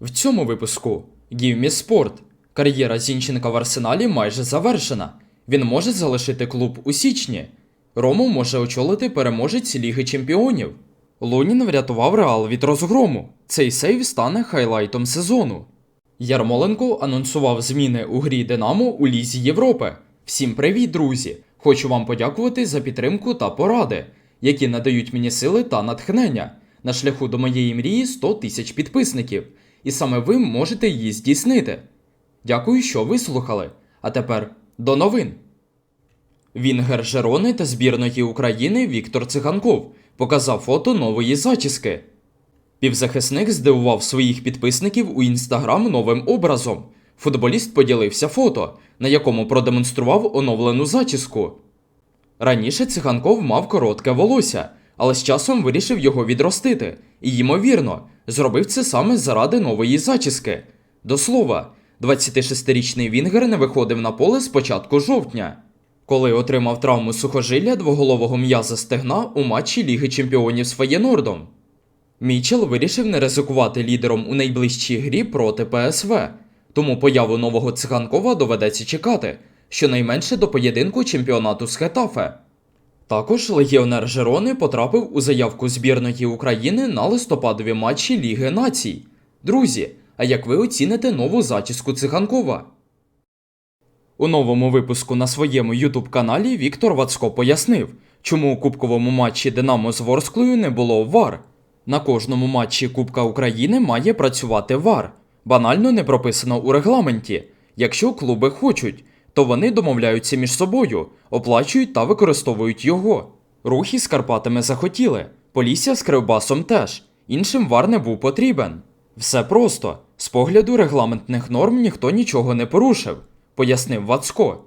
В цьому випуску Гівмі Спорт. Кар'єра Зінченка в арсеналі майже завершена. Він може залишити клуб у січні. Рому може очолити переможець Ліги Чемпіонів. Лунін врятував Реал від розгрому. Цей сейв стане хайлайтом сезону. Ярмоленко анонсував зміни у грі Динамо у Лізі Європи. Всім привіт, друзі! Хочу вам подякувати за підтримку та поради, які надають мені сили та натхнення на шляху до моєї мрії 100 тисяч підписників, і саме ви можете її здійснити. Дякую, що вислухали. А тепер до новин. Вінгер Жерони та збірної України Віктор Циганков показав фото нової зачіски. Півзахисник здивував своїх підписників у інстаграм новим образом. Футболіст поділився фото, на якому продемонстрував оновлену зачіску. Раніше циганков мав коротке волосся, але з часом вирішив його відростити і, ймовірно, зробив це саме заради нової зачіски. До слова, 26-річний Вінгер не виходив на поле з початку жовтня, коли отримав травму сухожилля двоголового м'яза стегна у матчі Ліги Чемпіонів з Феєнордом. Мічел вирішив не ризикувати лідером у найближчій грі проти ПСВ, тому появу нового циганкова доведеться чекати, щонайменше до поєдинку чемпіонату з Хетафе. Також легіонер Жерони потрапив у заявку збірної України на листопадові матчі Ліги націй. Друзі, а як ви оціните нову зачіску циганкова? У новому випуску на своєму ютуб каналі Віктор Вацко пояснив, чому у кубковому матчі Динамо з Ворсклою не було ВАР. На кожному матчі Кубка України має працювати ВАР. Банально не прописано у регламенті. Якщо клуби хочуть, то вони домовляються між собою, оплачують та використовують його. Рухи з Карпатами захотіли, Полісся з Кривбасом теж. Іншим вар не був потрібен. Все просто. З погляду регламентних норм ніхто нічого не порушив, пояснив Вацко.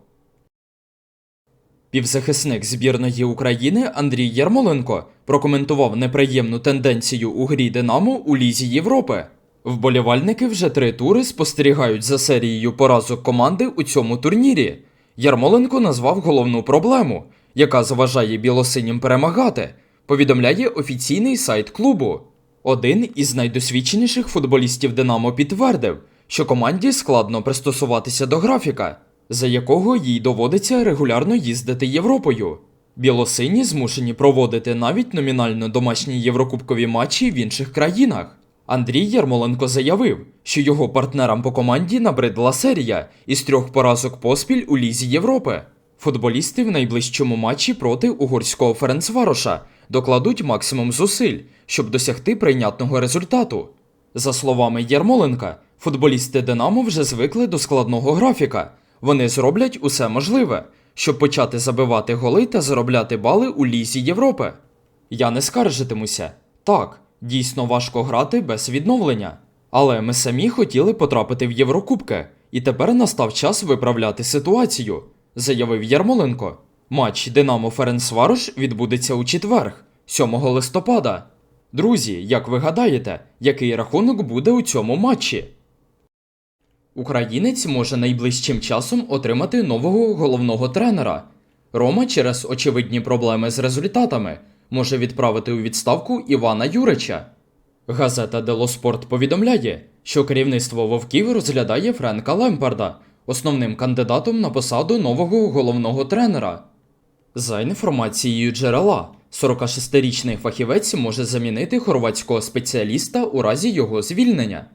Півзахисник збірної України Андрій Ярмоленко прокоментував неприємну тенденцію у грі Динамо у Лізі Європи. Вболівальники вже три тури спостерігають за серією поразок команди у цьому турнірі. Ярмоленко назвав головну проблему, яка заважає білосинім перемагати, повідомляє офіційний сайт клубу. Один із найдосвідченіших футболістів Динамо підтвердив, що команді складно пристосуватися до графіка, за якого їй доводиться регулярно їздити Європою. Білосині змушені проводити навіть номінально домашні єврокубкові матчі в інших країнах. Андрій Ярмоленко заявив, що його партнерам по команді набридла серія із трьох поразок поспіль у Лізі Європи. Футболісти в найближчому матчі проти угорського Ференцвароша докладуть максимум зусиль, щоб досягти прийнятного результату. За словами Ярмоленка, футболісти Динамо вже звикли до складного графіка. Вони зроблять усе можливе, щоб почати забивати голи та заробляти бали у Лізі Європи. Я не скаржитимуся. Так, дійсно важко грати без відновлення. Але ми самі хотіли потрапити в Єврокубки, і тепер настав час виправляти ситуацію, заявив Ярмоленко. Матч Динамо Ференцварош відбудеться у четверг, 7 листопада. Друзі, як ви гадаєте, який рахунок буде у цьому матчі? Українець може найближчим часом отримати нового головного тренера. Рома через очевидні проблеми з результатами може відправити у відставку Івана Юрича. Газета Делоспорт повідомляє, що керівництво Вовків розглядає Френка Лемпарда основним кандидатом на посаду нового головного тренера. За інформацією джерела, 46-річний фахівець може замінити хорватського спеціаліста у разі його звільнення.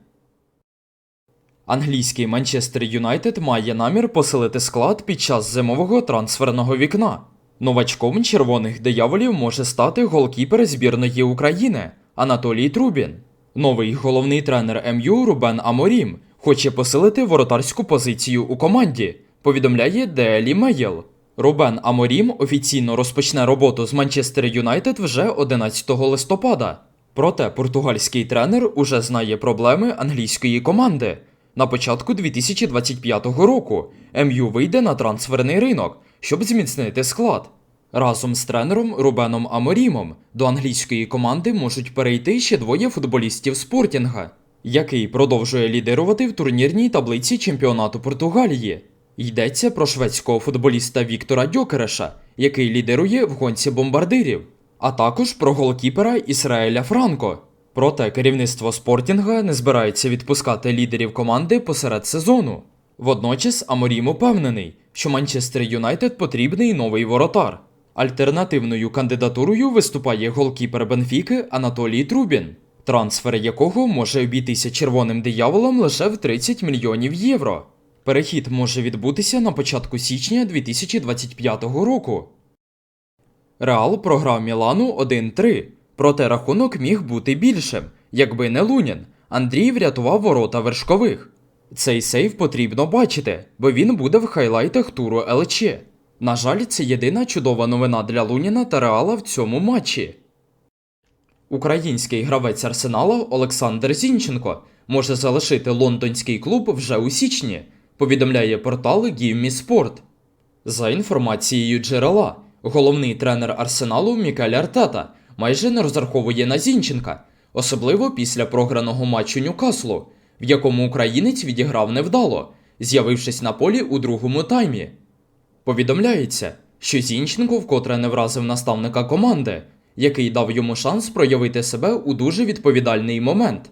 Англійський Манчестер Юнайтед має намір посилити склад під час зимового трансферного вікна. Новачком червоних дияволів може стати голкіпер збірної України Анатолій Трубін. Новий головний тренер МЮ Рубен Аморім хоче посилити воротарську позицію у команді, повідомляє Daily Mail. Рубен Аморім офіційно розпочне роботу з Манчестер Юнайтед вже 11 листопада. Проте португальський тренер уже знає проблеми англійської команди. На початку 2025 року МЮ вийде на трансферний ринок, щоб зміцнити склад. Разом з тренером Рубеном Аморімом до англійської команди можуть перейти ще двоє футболістів Спортінга, який продовжує лідирувати в турнірній таблиці чемпіонату Португалії. Йдеться про шведського футболіста Віктора Дьокереша, який лідирує в гонці бомбардирів, а також про голкіпера Ісраеля Франко. Проте керівництво спортінга не збирається відпускати лідерів команди посеред сезону. Водночас Аморім упевнений, що Манчестер Юнайтед потрібний новий воротар. Альтернативною кандидатурою виступає голкіпер Бенфіки Анатолій Трубін, трансфер якого може обійтися червоним дияволом лише в 30 мільйонів євро. Перехід може відбутися на початку січня 2025 року. Реал програв Мілану 1-3, проте рахунок міг бути більшим, якби не Лунін. Андрій врятував ворота вершкових. Цей сейв потрібно бачити, бо він буде в хайлайтах туру ЛЧ. На жаль, це єдина чудова новина для Луніна та Реала в цьому матчі. Український гравець Арсенала Олександр Зінченко може залишити лондонський клуб вже у січні, повідомляє портал Give Me Sport. За інформацією джерела, головний тренер Арсеналу Мікель Артета майже не розраховує на Зінченка, особливо після програного матчу Ньюкаслу, в якому українець відіграв невдало, з'явившись на полі у другому таймі. Повідомляється, що Зінченко вкотре не вразив наставника команди, який дав йому шанс проявити себе у дуже відповідальний момент.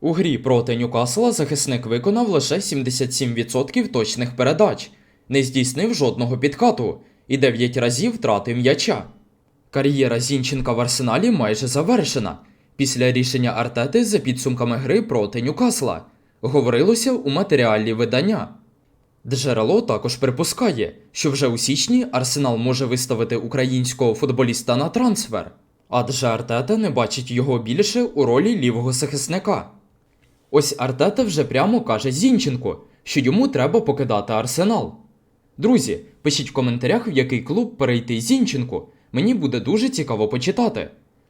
У грі проти Ньюкасла захисник виконав лише 77% точних передач, не здійснив жодного підкату і 9 разів втратив м'яча. Кар'єра Зінченка в Арсеналі майже завершена після рішення Артети за підсумками гри проти Ньюкасла, говорилося у матеріалі видання. Джерело також припускає, що вже у січні Арсенал може виставити українського футболіста на трансфер, адже Артета не бачить його більше у ролі лівого захисника. Ось Артета вже прямо каже Зінченку, що йому треба покидати Арсенал. Друзі, пишіть в коментарях, в який клуб перейти Зінченку. Мені буде дуже цікаво почитати.